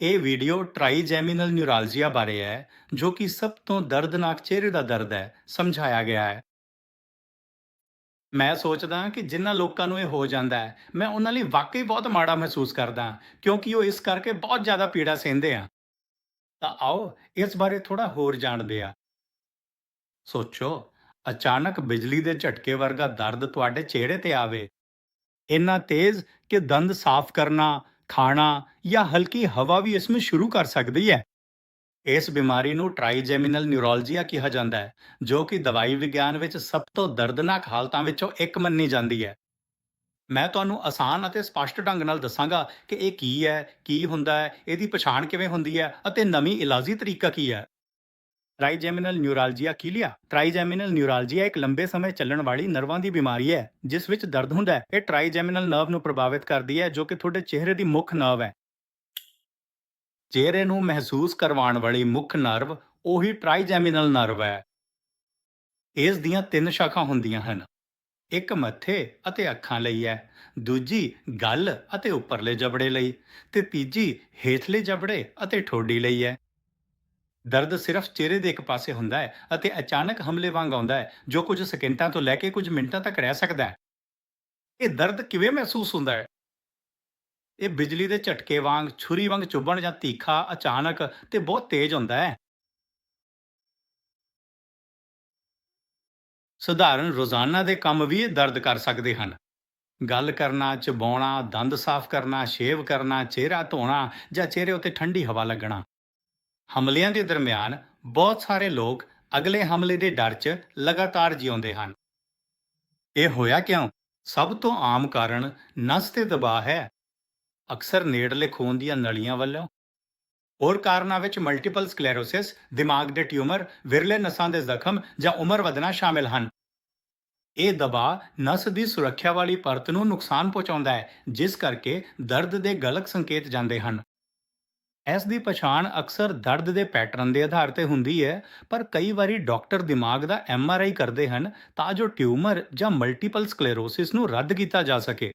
ਇਹ ਵੀਡੀਓ ਟ੍ਰਾਈਜੈਮੀਨਲ ਨਿਊਰਾਲਜੀਆ ਬਾਰੇ ਹੈ, ਜੋ ਕਿ ਸਭ ਤੋਂ ਦਰਦਨਾਕ ਚਿਹਰੇ ਦਾ ਦਰਦ ਹੈ, ਸਮਝਾਇਆ ਗਿਆ ਹੈ। ਮੈਂ ਸੋਚਦਾ ਕਿ ਜਿਨ੍ਹਾਂ ਲੋਕਾਂ ਨੂੰ ਇਹ ਹੋ ਜਾਂਦਾ ਹੈ, ਮੈਂ ਉਹਨਾਂ ਲਈ ਵਾਕਈ ਬਹੁਤ ਮਾੜਾ ਮਹਿਸੂਸ ਕਰਦਾ ਕਿਉਂਕਿ ਉਹ ਇਸ ਕਰਕੇ ਬਹੁਤ ਜ਼ਿਆਦਾ ਪੀੜਾ ਸਹਿੰਦੇ ਆ। ਤਾਂ ਆਓ, ਇਸ ਬਾਰੇ ਥੋੜਾ ਹੋਰ ਜਾਣਦੇ ਆ ਸੋਚੋ, ਅਚਾਨਕ ਬਿਜਲੀ ਦੇ ਝਟਕੇ ਵਰਗਾ ਦਰਦ ਤੁਹਾਡੇ ਚਿਹਰੇ ਤੇ ਆਵੇ। ਇੰਨਾ ਤੇਜ਼ ਕਿ ਦੰਦ ਸਾਫ਼ ਕਰਨਾ ਖਾਣਾ ਜਾਂ ਹਲਕੀ ਹਵਾ ਵੀ ਇਸ ਨੂੰ ਸ਼ੁਰੂ ਕਰ ਸਕਦੀ ਹੈ। ਇਸ ਬਿਮਾਰੀ ਨੂੰ ਟ੍ਰਾਈਜੈਮੀਨਲ ਨਿਊਰੋਲਜੀਆ ਕਿਹਾ ਜਾਂਦਾ ਹੈ, ਜੋ ਕਿ ਦਵਾਈ ਵਿਗਿਆਨ ਵਿੱਚ ਸਭ ਤੋਂ ਦਰਦਨਾਕ ਹਾਲਤਾਂ ਵਿੱਚੋਂ ਇੱਕ ਮੰਨੀ ਜਾਂਦੀ ਹੈ। ਮੈਂ ਤੁਹਾਨੂੰ ਆਸਾਨ ਅਤੇ ਸਪਸ਼ਟ ਢੰਗ ਨਾਲ ਦੱਸਾਂਗਾ ਕਿ ਇਹ ਕੀ ਹੈ, ਕੀ ਹੁੰਦਾ ਹੈ, ਇਹਦੀ ਪਛਾਣ ਕਿਵੇਂ ਹੁੰਦੀ ਹੈ ਅਤੇ ਨਵੀਂ ਇਲਾਜੀ ਤਰੀਕਾ ਕੀ ਹੈ। ਟ੍ਰਾਈਜੈਮੀਨਲ ਨਿਊਰਾਲਜੀਆ ਕੀ ਲਿਆ? ਟ੍ਰਾਈਜੈਮੀਨਲ ਇੱਕ ਲੰਬੇ ਸਮੇਂ ਚੱਲਣ ਵਾਲੀ ਨਰਵਾਂ ਦੀ ਬਿਮਾਰੀ ਹੈ, ਜਿਸ ਵਿੱਚ ਦਰਦ ਹੁੰਦਾ ਹੈ। ਇਹ ਟ੍ਰਾਈਜੈਮੀਨਲ ਨਰਵ ਨੂੰ ਪ੍ਰਭਾਵਿਤ ਕਰਦੀ ਹੈ, ਜੋ ਕਿ ਤੁਹਾਡੇ ਚਿਹਰੇ ਦੀ ਮੁੱਖ ਨਰਵ ਹੈ। ਚਿਹਰੇ ਨੂੰ ਮਹਿਸੂਸ ਕਰਵਾਉਣ ਵਾਲੀ ਮੁੱਖ ਨਰਵ ਉਹੀ ਟ੍ਰਾਈਜੈਮੀਨਲ ਨਰਵ ਹੈ। ਇਸ ਦੀਆਂ ਤਿੰਨ ਸ਼ਾਖਾ ਹੁੰਦੀਆਂ ਹਨ। ਇੱਕ ਮੱਥੇ ਅਤੇ ਅੱਖਾਂ ਲਈ ਹੈ, ਦੂਜੀ ਗੱਲ ਅਤੇ ਉੱਪਰਲੇ ਜਬੜੇ ਲਈ, ਤੇ ਤੀਜੀ ਹੇਠਲੇ ਜਬੜੇ ਅਤੇ ਠੋਡੀ ਲਈ ਹੈ। ਦਰਦ ਸਿਰਫ ਚਿਹਰੇ ਦੇ ਇੱਕ ਪਾਸੇ ਹੁੰਦਾ ਹੈ ਅਤੇ ਅਚਾਨਕ ਹਮਲੇ ਵਾਂਗ ਆਉਂਦਾ ਹੈ, ਜੋ ਕੁਝ ਸਕਿੰਟਾਂ ਤੋਂ ਲੈ ਕੇ ਕੁਝ ਮਿੰਟਾਂ ਤੱਕ ਰਹਿ ਸਕਦਾ ਹੈ। ਇਹ ਦਰਦ ਕਿਵੇਂ ਮਹਿਸੂਸ ਹੁੰਦਾ ਹੈ? ਇਹ ਬਿਜਲੀ ਦੇ ਝਟਕੇ ਵਾਂਗ, ਛੁਰੀ ਵਾਂਗ ਚੁੱਭਣ ਜਾਂ ਤੀਖਾ ਅਚਾਨਕ ਤੇ ਬਹੁਤ ਤੇਜ਼ ਹੁੰਦਾ ਹੈ। ਸਧਾਰਨ ਰੋਜ਼ਾਨਾ ਦੇ ਕੰਮ ਵੀ ਇਹ ਦਰਦ ਕਰ ਸਕਦੇ ਹਨ। ਗੱਲ ਕਰਨਾ, ਚਬਾਉਣਾ, ਦੰਦ ਸਾਫ਼ ਕਰਨਾ, ਸ਼ੇਵ ਕਰਨਾ, ਚਿਹਰਾ ਧੋਣਾ ਜਾਂ ਚਿਹਰੇ ਉੱਤੇ ਠੰਡੀ ਹਵਾ ਲੱਗਣਾ। ਹਮਲਿਆਂ ਦੇ ਦਰਮਿਆਨ ਬਹੁਤ ਸਾਰੇ ਲੋਕ ਅਗਲੇ ਹਮਲੇ ਦੇ ਡਰ 'ਚ ਲਗਾਤਾਰ ਜਿਉਂਦੇ ਹਨ। ਇਹ ਹੋਇਆ ਕਿਉਂ? ਸਭ ਤੋਂ ਆਮ ਕਾਰਨ ਨਸ ਤੇ ਦਬਾਅ ਹੈ। ਅਕਸਰ ਨੇੜਲੇ ਖੂਨ ਦੀਆਂ ਨਲੀਆਂ ਵੱਲੋਂ। ਹੋਰ ਕਾਰਨਾਂ ਵਿੱਚ ਮਲਟੀਪਲ ਸਕਲੈਰੋਸਿਸ, ਦਿਮਾਗ ਦੇ ਟਿਊਮਰ, ਵਿਰਲੇ ਨਸਾਂ ਦੇ ਜ਼ਖਮ ਜਾਂ ਉਮਰ ਵਧਣਾ ਸ਼ਾਮਿਲ ਹਨ। ਇਹ ਦਬਾਅ ਨਸ ਦੀ ਸੁਰੱਖਿਆ ਵਾਲੀ ਪਰਤ ਨੂੰ ਨੁਕਸਾਨ ਪਹੁੰਚਾਉਂਦਾ ਹੈ, ਜਿਸ ਕਰਕੇ ਦਰਦ ਦੇ ਗਲਤ ਸੰਕੇਤ ਜਾਂਦੇ ਹਨ। ਇਸ ਦੀ ਪਛਾਣ ਅਕਸਰ ਦਰਦ ਦੇ ਪੈਟਰਨ ਦੇ ਆਧਾਰ ਤੇ ਹੁੰਦੀ ਹੈ, ਪਰ ਕਈ ਵਾਰੀ ਡਾਕਟਰ ਦਿਮਾਗ ਦਾ ਐਮਆਰਆਈ ਕਰਦੇ ਹਨ ਤਾਂ ਜੋ ਟਿਊਮਰ ਜਾਂ ਮਲਟੀਪਲ ਸਕਲੇਰੋਸਿਸ ਨੂੰ ਰੱਦ ਕੀਤਾ ਜਾ ਸਕੇ।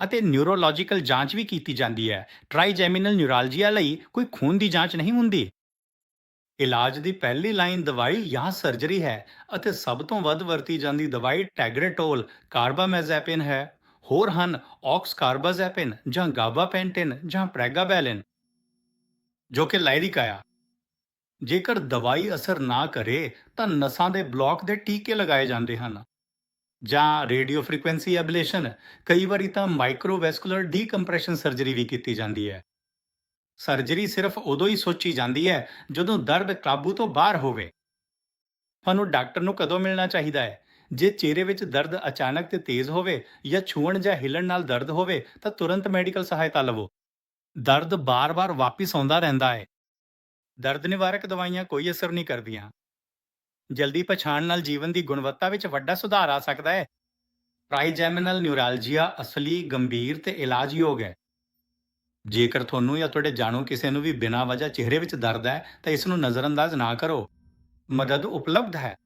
ਅਤੇ ਨਿਊਰੋਲੋਜੀਕਲ ਜਾਂਚ ਵੀ ਕੀਤੀ ਜਾਂਦੀ ਹੈ। ਟ੍ਰਾਈਜੈਮੀਨਲ ਨਿਊਰਾਲਜੀਆ ਲਈ ਕੋਈ ਖੂਨ ਦੀ ਜਾਂਚ ਨਹੀਂ ਹੁੰਦੀ। ਇਲਾਜ ਦੀ ਪਹਿਲੀ ਲਾਈਨ ਦਵਾਈ ਜਾਂ ਸਰਜਰੀ ਹੈ ਅਤੇ ਸਭ ਤੋਂ ਵੱਧ ਵਰਤੀ ਜਾਂਦੀ ਦਵਾਈ ਟੈਗਰੇਟੋਲ ਕਾਰਬਾਮੈਜ਼ਾਪਿਨ ਹੈ। ਹੋਰ ਹਨ ਆਕਸਕਾਰਬਾਜ਼ੈਪਿਨ ਜਾਂ ਗਾਬਾਪੈਂਟਿਨ ਜਾਂ ਪ੍ਰੈਗਾਬੈਲਿਨ। ਜੋ ਕਿ ਲਾਇਰਿਕਾ ਆਇਆ ਜੇਕਰ ਦਵਾਈ ਅਸਰ ਨਾ ਕਰੇ, ਤਾਂ ਨਸਾਂ ਦੇ ਬਲੌਕ ਦੇ ਟੀਕੇ ਲਗਾਏ ਜਾਂਦੇ ਹਨ। ਜਾਂ ਰੇਡੀਓ ਫ੍ਰੀਕੁਐਂਸੀ ਐਬਲੇਸ਼ਨ, ਕਈ ਵਾਰੀ ਤਾਂ ਮਾਈਕਰੋਵੈਸਕੂਲਰ ਡੀਕੰਪਰੈਸ਼ਨ ਸਰਜਰੀ ਵੀ ਕੀਤੀ ਜਾਂਦੀ ਹੈ। ਸਰਜਰੀ ਸਿਰਫ ਉਦੋਂ ਹੀ ਸੋਚੀ ਜਾਂਦੀ ਹੈ, ਜਦੋਂ ਦਰਦ ਕਾਬੂ ਤੋਂ ਬਾਹਰ ਹੋਵੇ। ਤੁਹਾਨੂੰ ਡਾਕਟਰ ਨੂੰ ਕਦੋਂ ਮਿਲਣਾ ਚਾਹੀਦਾ ਹੈ? ਜੇ ਚਿਹਰੇ ਵਿੱਚ ਦਰਦ ਅਚਾਨਕ ਤੇ ਤੇਜ਼ ਹੋਵੇ ਜਾਂ ਛੂਹਣ ਜਾਂ ਹਿਲਣ ਨਾਲ ਦਰਦ ਹੋਵੇ, ਤਾਂ ਤੁਰੰਤ ਮੈਡੀਕਲ ਸਹਾਇਤਾ ਲਵੋ। ਦਰਦ ਬਾਰ-ਬਾਰ ਵਾਪਿਸ ਆਉਂਦਾ ਰਹਿੰਦਾ ਹੈ। ਦਰਦ ਨਿਵਾਰਕ ਦਵਾਈਆਂ ਕੋਈ ਅਸਰ ਨਹੀਂ ਕਰਦੀਆਂ। ਜਲਦੀ ਪਛਾਣ ਨਾਲ ਜੀਵਨ ਦੀ ਗੁਣਵੱਤਾ ਵਿੱਚ ਵੱਡਾ ਸੁਧਾਰ ਆ ਸਕਦਾ ਹੈ। ਟ੍ਰਾਈਜੈਮੀਨਲ ਨਿਊਰਾਲਜੀਆ ਅਸਲੀ, ਗੰਭੀਰ ਤੇ ਇਲਾਜਯੋਗ ਹੈ। ਜੇਕਰ ਤੁਹਾਨੂੰ ਜਾਂ ਤੁਹਾਡੇ ਜਾਣੂ ਕਿਸੇ ਨੂੰ ਵੀ ਬਿਨਾਂ ਵਜ੍ਹਾ ਚਿਹਰੇ ਵਿੱਚ ਦਰਦ ਹੈ, ਤਾਂ ਇਸ ਨੂੰ ਨਜ਼ਰਅੰਦਾਜ਼ ਨਾ ਕਰੋ। ਮਦਦ ਉਪਲਬਧ ਹੈ।